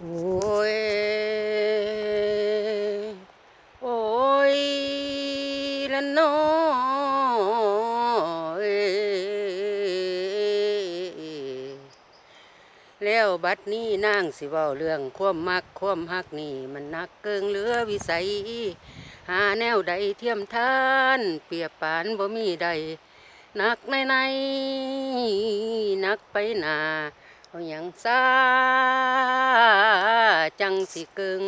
โอ้ย โอ้ยละนอเอ้ยแล้วบัดนี้นางสิเว้าเรื่องความมักความฮักนี่ มันนักเกิงเหลือวิสัย หาแนวใดเทียมทาน เปียบปานบ่มีใดนักในในนักไปหนาเอาหยังซา จังสิเกิง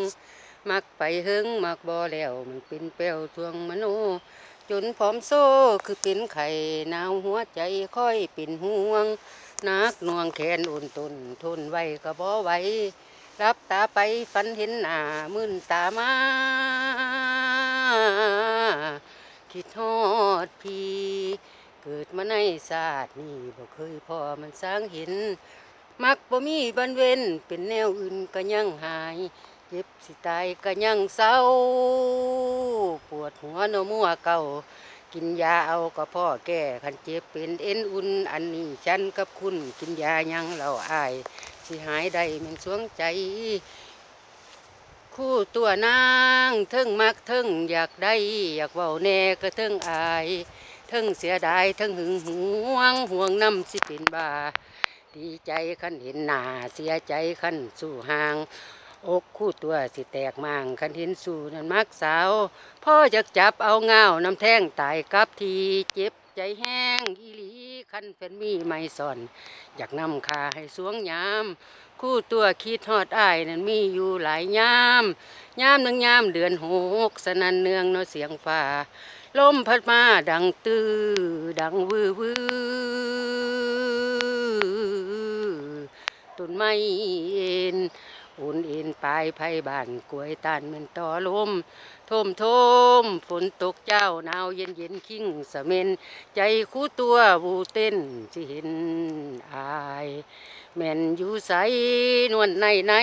มักไปเฮงมักบ่แล้วมันเป็นเปลวทวงมโน จนผอมโซ่คือเป็นไข่หนาวหัวใจค่อยเป็นห่วงนักน่วงแขนอุ่นตุนทนไว้ก็บ่ไหวรับตาไปฝันเห็นหน้ามื่นตามาคิดฮอดพีเกิดมาในศาสตร์นี่บ่เคยพอมันสร้างเห็น มักบ่มีบันเวนเป็นแนวอื่นก็ยังหาย เจ็บสิตายก็ยังเศร้า ปวดหัวนมัวเก่า กินยาเอาก็พ่อแก้คันเจ็บเป็นเอ็นอุ่น อันนี้ฉันกับคุณกินยายังเราอาย สิหายได้มันสวงใจ คู่ตัวนางเทิงมักเทิงอยากได้ อยากเว้าแน่ก็เทิงอายเทิงเสียดายเทิงหึงหวงห่วงน้ำสิเป็นบา ดีใจขันเห็นหนาเสียใจขันสู่ห่าง อกคู่ตัวสิแตกมางขันเห็นสู่นันมักสาวพ่อจะจับเอาเงาน้ำแท่งตายกับทีเจ็บใจแห้งอีหลีขันเป็นมีไม่สอน อยากนำคาให้สวงยาม คู่ตัวคิดฮอดอ้ายนั้นมีอยู่หลายยามยามหนึ่งยามเดือนหกสนันเนืองเนาะเสียงฟ้าลมพัดมาดังตื้อดังวือวือ ไม้เอ็นอุ่นเอ็นปลายไผ่บ้านกล้วยตานเหมือนต่อลมท่มท่มฝนตกเจ้าหนาวเย็นเย็นคิงสะเมนใจคู่ตัววูเต้นสิเห็นอายแม่นอยู่ใสนวลในใน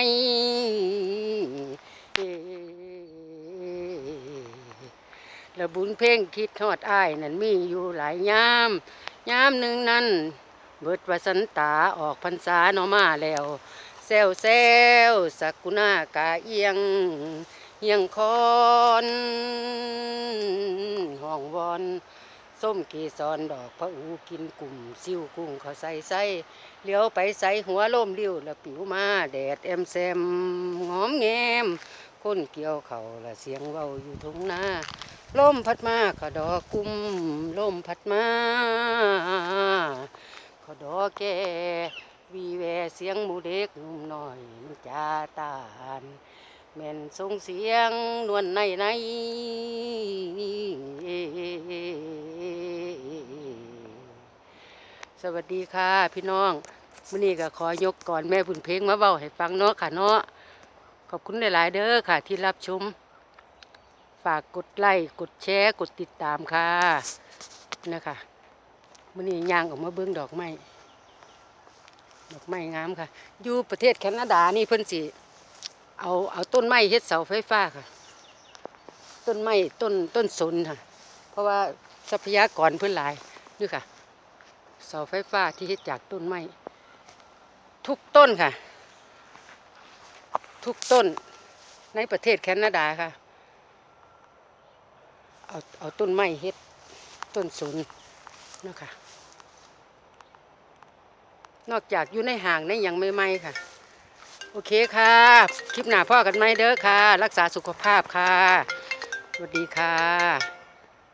แล้วบุญเพ่งคิดทอดอ้ายนั่นมีอยู่หลายยามยามหนึ่งนั้น เบิดวสันตาออกพรรษาเนอมาแล้วแซวแซวสักกุณากาเอียงเฮียงคอนห้องวอนส้มกีสอนดอกพระอูกินกลุ่มซิ่วกุ้งเขาใส่ใส่เลี้ยวไปใส่หัวล่มเลี้ยวแล้วปิวมาแดดแอมแซมหอมแงมคนเกี่ยวเขาละเสียงเว้าอยู่ทุ่งนาลมพัดมาขดอกกุมลมพัดมา ขะดอกแกวีแวเสียงหมูเด็กหนุ่มหน้อยมันจาตานแม่นส่งเสียงนวลในในสวัสดีค่ะพี่น้องมื้อนี้ก็ขอยกก่อนแม่พุ่นเพลงมาเว้าให้ฟังเนาะค่ะเนาะขอบคุณหลาย ๆ เด้อค่ะ ที่รับชม ฝากกดไลค์กดแชร์ กดติดตามค่ะนะคะ มื้อนี้ย่างออกมาเบิ่งดอกไม้ดอกไม้งามค่ะ อยู่ประเทศแคนาดานี่เพิ่นสิเอาเอาต้นไม้เฮ็ดเสาไฟฟ้าค่ะ ต้นไม้ต้นต้นสนค่ะ เพราะว่าทรัพยากรเพิ่นหลายนี่ค่ะ เสาไฟฟ้าที่เฮ็ดจากต้นไม้ทุกต้นค่ะ ทุกต้นในประเทศแคนาดาค่ะ เอาเอาต้นไม้เฮ็ดต้นสนนะคะ นอกจากอยู่ในห่างในหยังไม่ไม่ค่ะ โอเคค่ะ คลิปหน้าพ่อกันไหมเด้อค่ะ รักษาสุขภาพค่ะสวัสดีค่ะ